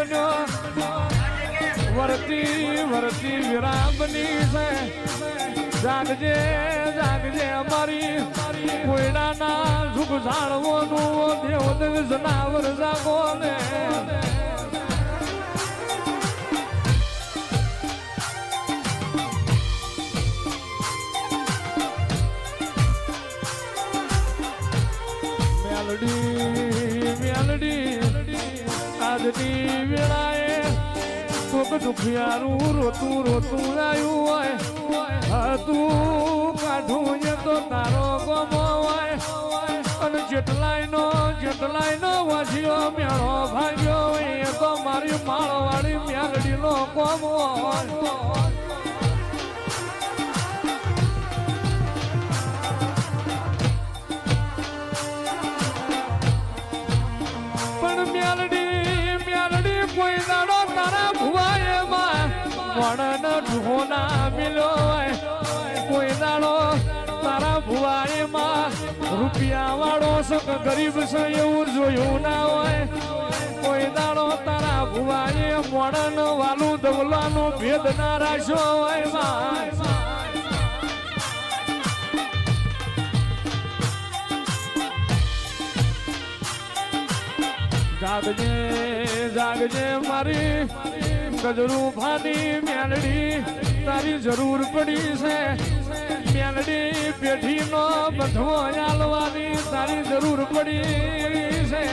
બન્યો વરતી વરતી વિરામની છે. જાગજે જાગજે અમારી. કોયડાના સુખ જાણવાનું દેવ જનાવર જાગો ને આજની વેળાએ કોક દુખિયારું રોતું રોતું આવ્યું હોય. હતું કાઢું તો તારો ગમો હોય. અને જેટલાય નો જેટલાય નો વાજ્યો મેળો ભાગ્યો એ તો મારી માળવાળી મેળડી નો ગમો હોય. વણન ઢોના મિલો કોઈ દાડો તારા ભુવાએ માં રૂપિયા વાળો છે ગરીબ છે એવું જોયું ના હોય. કોઈ દાડો તારા ભુવાએ મોડન વાલું દવલાનો ભેદ ના રાખ્યો હોયમાં જાગજે જાગજે મારી ગજરું ફાની મેલડી, તારી જરૂર પડી છે. મેલડી પેઢીનો બધો હાલવાની તારી જરૂર પડી છે.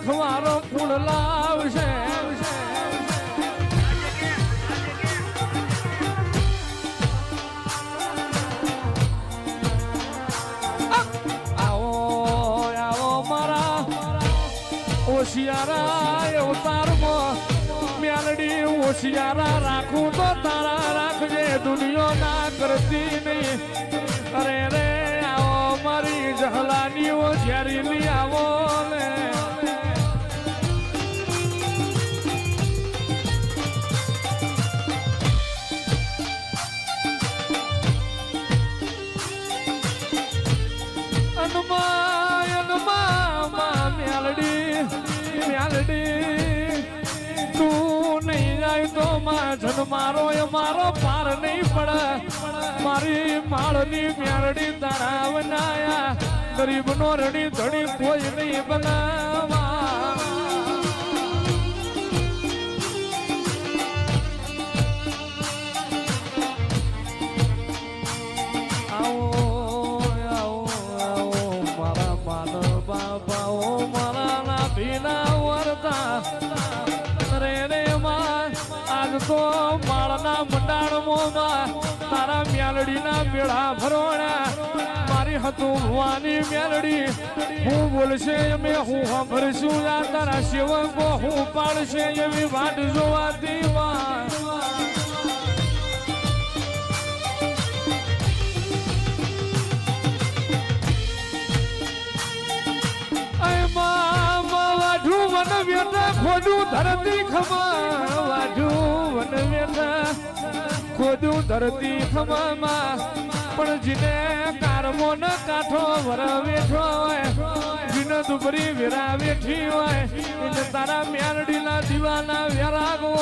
હખવારો ફૂલ લાવશે. મારા ઓશિયારા અવતારમો મેલડી ઓશિયારા રાખું તો તારા રાખજે, દુનિયો ના કરતી નહીં. અરે રે, આવો મારી જહલાનીઓ, ઝેરીલી આવો. તો માં જન મારો એ મારો પાર નહીં પડે. મારી માળની મેલડી તણાવ બનાયા. ગરીબ નો રડી ધણી કોઈ નહીં બનાવા. માળના મંડાણમાં તારા મ્યાલડીના મેળા ભરોણા મારી હતું ભવાની મેલડી. હું બોલશે અમે, હું સાંભળશું આ તારા સેવકો, હું પાડશે એવી વાટ જોવાતી માં વેતા ખોડું ધરતી ખમા વાઢું વન ધરતી ખમામાં. પણ જીને કારમો ન કાઠો વર વેઠો હોય. જીને દુબરી વેરા વેઠી હોય. એને તારા મેરડીના દીવાના વેરાગવો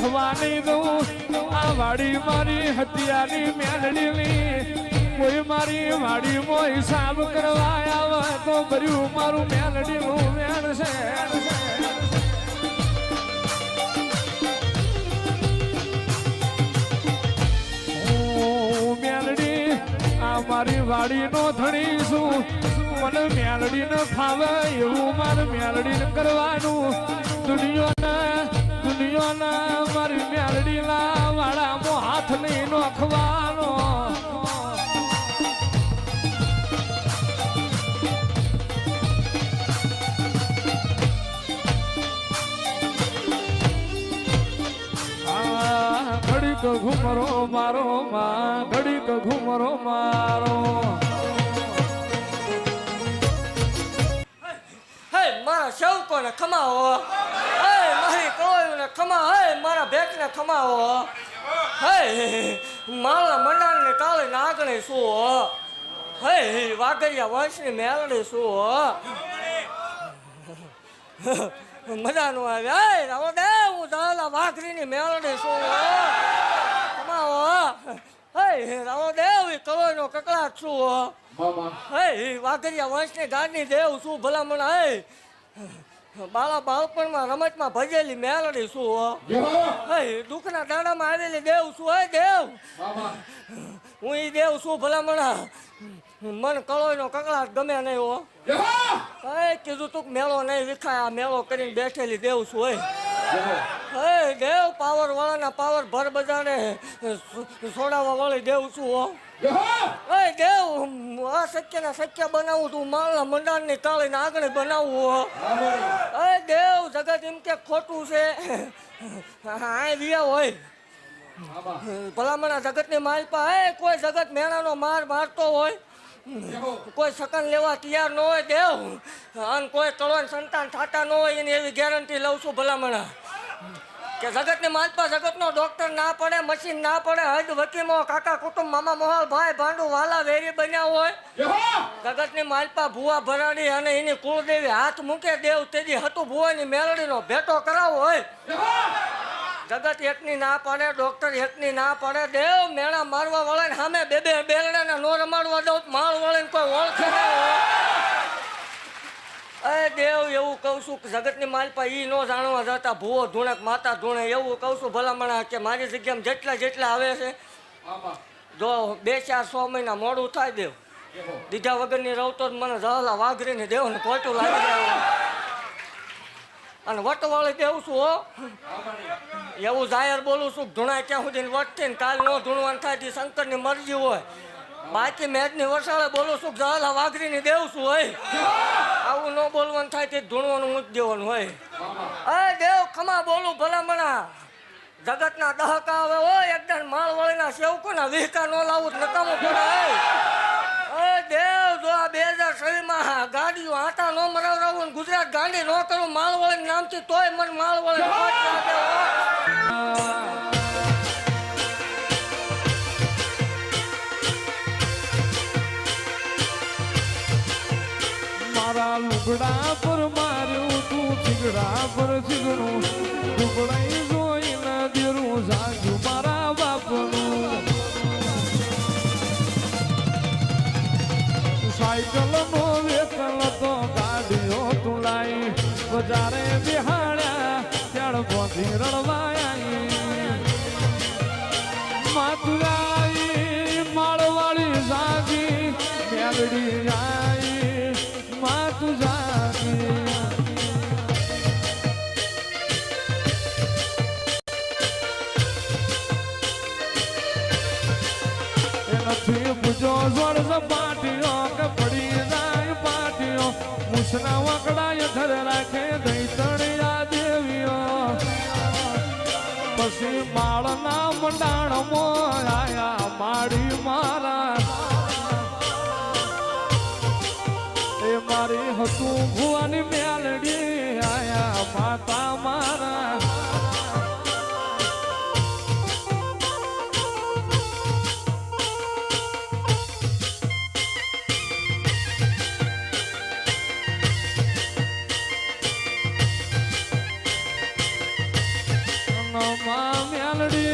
વહીવટદાર થવા દઉં. આ વાડી મારી હત્યાની મેલડીની કોઈ મારી વાડીમાં હિસાબ કરવા આવે તો ભર્યું મારું મ્યાલડીનું મેળ છે મારી વાડી વાડીનો ધણી છું. મને મેલડી ન ફાવે એવું મારે મેલડી કરવાનું. દુનિયાના મારી મેલડીના વાળામાં હાથ નહીં નોખવાનો. ઘડીક ઘુમરો મારો, માં ઘડીક ઘુમરો મારો. હે મારા કોને ખમાવો. ખમા હે મારા ભેટને ખમાવો હે મારા મંડાણને કાલે નાગણે શું હે? વાઘરિયા વંશની મેલડી શું મજાનું આવે. હે રાવો દે હું દાલા વાઘરીની મેલડી શું ખમાવો હે રાવો દેવ કવયનો કકળાટ શું હે? વાઘરિયા વંશની ગાડની દેવ શું ભલામણ હે? બાળા બાળપણમાં રમતમાં ભજેલી મેલડી શું હો? દુઃખના દાડામાં આવેલી દેવ શું હે દેવ? હું ઈ દેવ શું ભલામણા. મન કળોયનો કકળાટ ગમે નહીં હો. હે કીધું તું મેળો નહીં વિખાય આ મેળો કરીને બેઠેલી દેવ શું હોય હે દેવ પાવર વાળાના પાવર ભર બધાને છોડાવવા વાળી દેવ શું હો. એ દેવ આ શક્ય ને શક્ય બનાવું તું. માળના મંડાણની કાળીને આગળ બનાવવું એ દેવ જગત એમ કે ખોટું છે. આ વિયા હોય. ભલામણા જગતની માલપા. હે કોઈ જગત મેણાનો માર મારતો હોય. કોઈ સકન લેવા તૈયાર ન હોય દેવ અને કોઈ કળવાન સંતાન થતા ન હોય એની એવી ગેરંટી લઉં છું ભલામણા. કે જગતની માલપા જગતનો ડોક્ટર ના પડે મશીન ના પડે હદ વકીમો કાકા કુટુંબ મામા મોહલ ભાઈ ભાંડુ વાલા વેરી બન્યા હોય. જગતની માલપા ભુવા ભરાડી અને એની કુળદેવી હાથ મૂકે દેવ તેજી હતું ભુવાની મેળડીનો ભેટો કરાવો હોય. જગત એકની ના પડે ડોક્ટર એકની ના પડે દેવ મેળા મારવા વળે સામે બે બે બેલડાને નો રમાડવા દઉં માળ વળે કોઈ ઓળખે નહીં હોય. એ દેવ એવું કહું છું કે જગતની માલપા ઈ ન જાણવા જતા ભૂવો ધૂણક માતા ધૂણે એવું કહું છું ભલામણા કે મારી જગ્યામાં જેટલા જેટલા આવે છે જો બે ચાર સો મહિના મોડું થાય દેવ. દીધા વગરની રહું તો જ મને જહલા વાઘરીને દેવ ને ખોટું લાગી જાય અને વટવાળી દેવું છું હો. એવું જાહેર બોલું છું ધૂણાય ત્યાં સુધી વટતી ને કાલ ન ધૂણવાનું થાય તે શંકરની મરજી હોય. બાકી મેદની વરસાડે બોલું છું જહલા વાઘરીને દેવું છું હોય આવું ન બોલવાનું થાય તે ધૂણવાનું મૂકી દેવાનું હોય. અરે દેવ, ખમા બોલું ભલામણા. જગતના દહકા આવે હોય એકદમ માળવાળીના સેવકોના વિહકા ન લાવું, નકામું પડે એ દેવ, જો આ બે હજાર છવ્વીસમાં ગાડીઓ આટા ન મરાવરાવું ને ગુજરાત ગાંધી ન કરું માળવાળી નામથી તોય મને માળવાળી લુગડા પર માર્યું તું છીગડા પર છીગડું લુગડાઈ પૂજો જોડ સપાટીઓ કે પડી જાય પાટીઓ મુસના વાકડાય દૈતણિયા દેવીઓ પછી માળના મંડાણમાં આયા માડી મારા. એ મારી હતું ભુવાની મેલડી આયા માતા મારા. મા મેલડી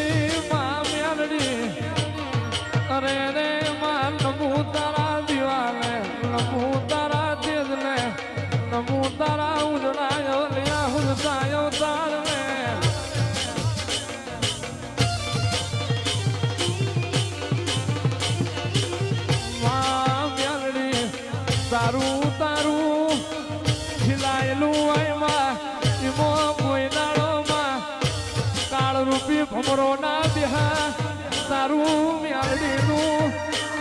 તારું મ્યાલડીનું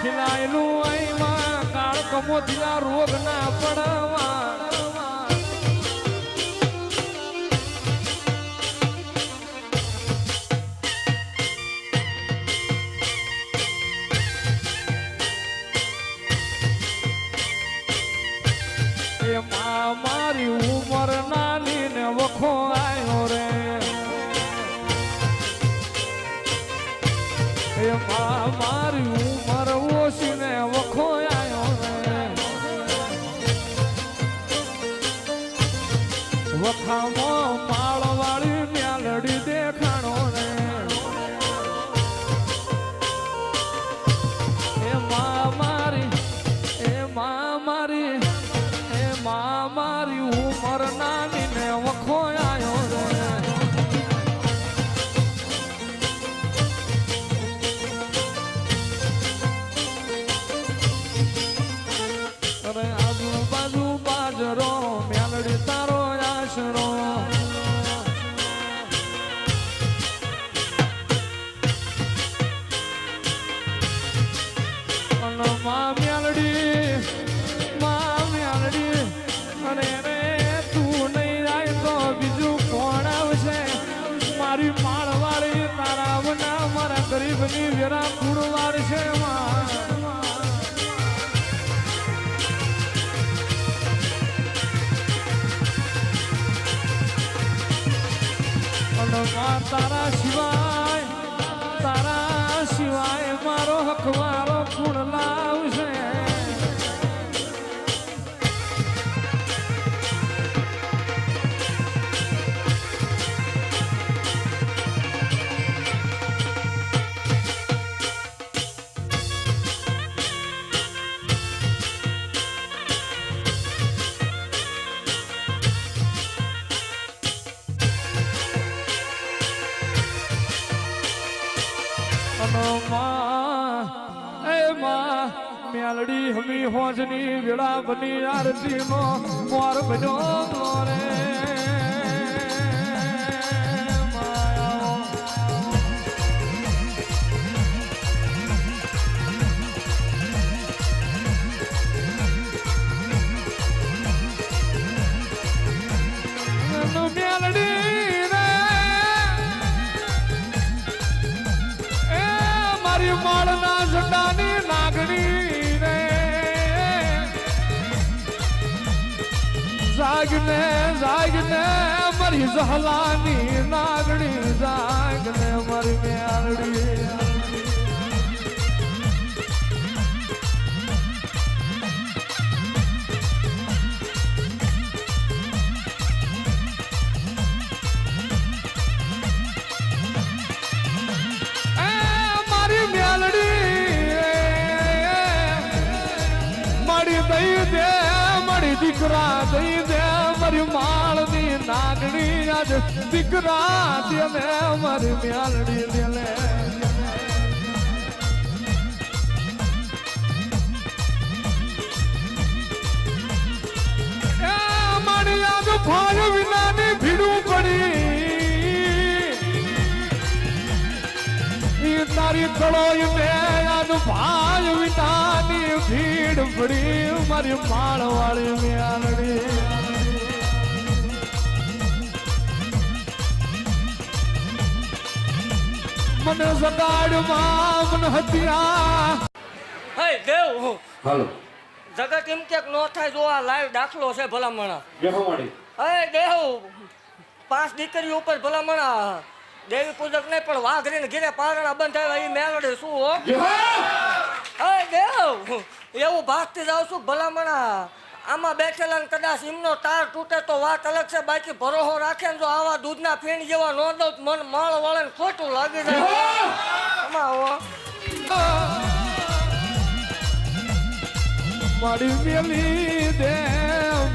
ખીલાયેલું આઈમાં કાળ કમોતિયા રોગ ના પડવા. મારી ઉમર ઓછી ને વખો આવ્યો રે. વખામાં તો બીજું કોણ આવશે? મારી માળવાળી તારા વના મારા ગરીબની વેરા પૂરવાર છે માં. તારા સિવાય તારા સિવાય મારો હકવારો મારો ગુણ લાવશે? મેલડી હમી હોજની વેળા બની આરતી નો મોર બન્યો રે જાગને જાગને મારી ઝહલાની નાગણી જાગને મારી દઈ દીકરા દઈ નાગણી આજ દીકરા દે ને મારી મ્યાલડી દે લે આજ ભાઈ વિનાની ભીડું પડી. તારી કળોય ને ભાઈ વિનાની ભીડ પડી. મારી માળ વાળી મ્યાલડી. મને જગાડમાં હતિયા. હે દેવ હાલો. જગત એમ કે નો થાય જો આ લાઈવ દાખલો છે ભલામણા. બેહો માડી. હે દેવ પાંચ દીકરી ઉપર ભલામણા. દેવી પૂજક નહીં પણ વાઘરીને ઘીરે પારણા બંધાવ્યા એ મેળડે શું હો? હે દેવ એવું ભાગતી જાઉં છું ભલામણા. આમાં બેઠેલા કદાચ એમનો તાર તૂટે તો વાત અલગ છે. બાકી ભરોહો રાખે ને જો આવા દૂધના ફીણ જેવા નો દઉં મન માળ વળે ખોટું લાગી જાય મારી મેલી દે,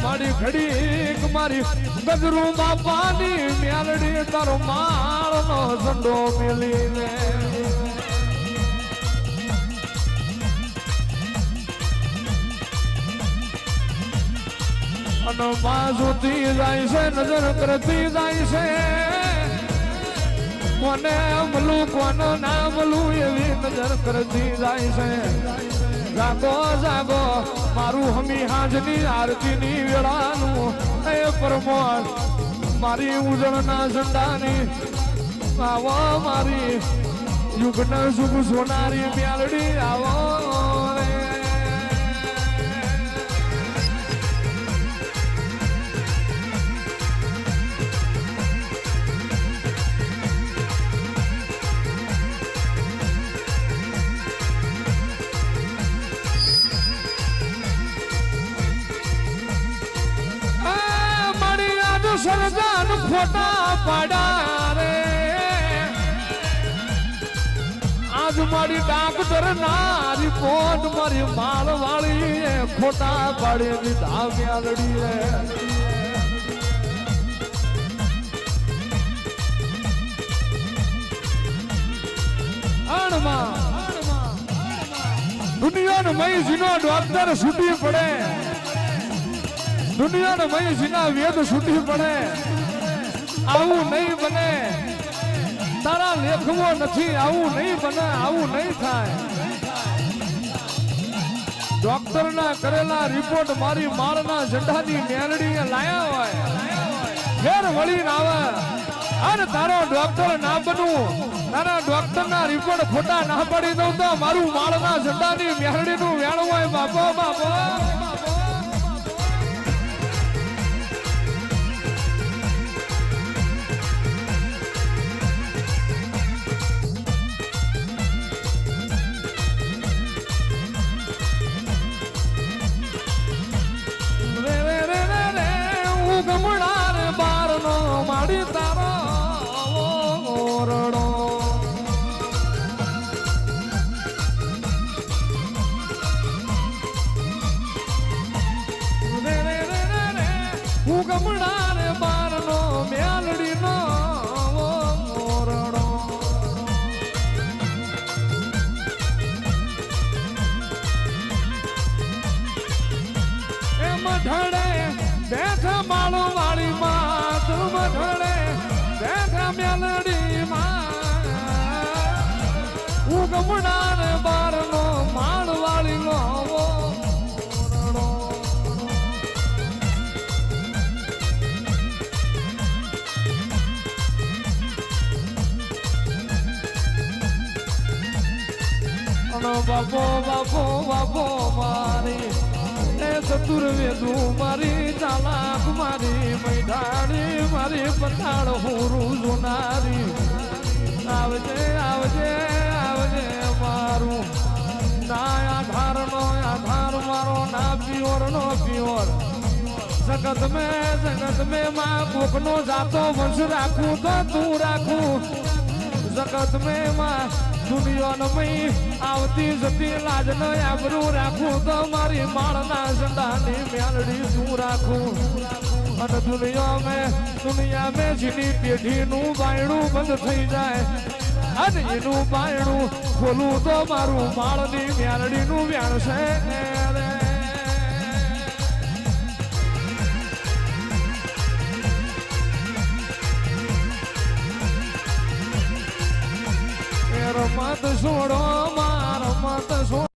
મારી ઘડીક મારી. ગજરું બાપાની મેલડી તારો માળનો ઝંડો મેલી દે અને બાજુથી જાય છે, નજર કરતી જાય છે. કોને મલું કોને ના મલું એવી નજર કરતી જાય છે. જાગો જાગો, મારું હમી હાજની આરતીની વેળાનું. એ પરમોણ મારી ઉજળના ઝંડાની આવો મારી યુગના સુખ સોનારી મ્યાલડી, આવો. ફોટા પાડા રે આજ મારી ડાક્ટર ના રિપોર્ટ મારી માલ વાળી ખોટા પાડી દીધા મ્યાલડી રે દુનિયાનો મહીજીનો ડોક્ટર છૂટી પડે. દુનિયાનો મહીજીના વેદ છૂટી પડે. આવું નહીં બને. તારા લેખવો નથી, આવું નહીં બને, આવું નહીં થાય. ડોક્ટર ના કરેલા રિપોર્ટ મારી માળના ઝંડાની મેલડી લાયા હોય. ફેર વળીને આવે. અને તારો ડોક્ટર ના બનવું. તારા ડોક્ટર ના રિપોર્ટ ખોટા ના પડી દઉં તો મારું માળના ઝંડાની મેલડી નું વેણ હોય બાપો બાપો. હું ગમણા રે બારનો મ્યાલડીનો ઓરડો એમ ઢળે બેઠા માળો વાળી માં તું ઉગમણા બાપો બાપો બાપો મારી. એ ચતુર્વેદુ મારી, ચાલાક મારી મૈડાણી મારી પઠાણ હુરું જોનારી. આવજે આવજે આવજે મારું. ના આધાર નો આધાર મારો, ના પિયોર, નો પિયોર. જગત મેં જગત મેં માં કોક નો જાતો વંશ રાખું તો તું રાખું. જગત મેં માં આવતી જતી લાજ ન આબરૂ રાખું તો મારી માળના ઝંડાની મેલડી શું રાખું. અને દુનિયા મેં દુનિયા મેં જેની પેઢીનું બાયણું બંધ થઈ જાય. અને એનું બાયણું ખોલું તો મારું માળની મેલડીનું વ્યાણ છે. રમત છોડો માં રમત છોડો.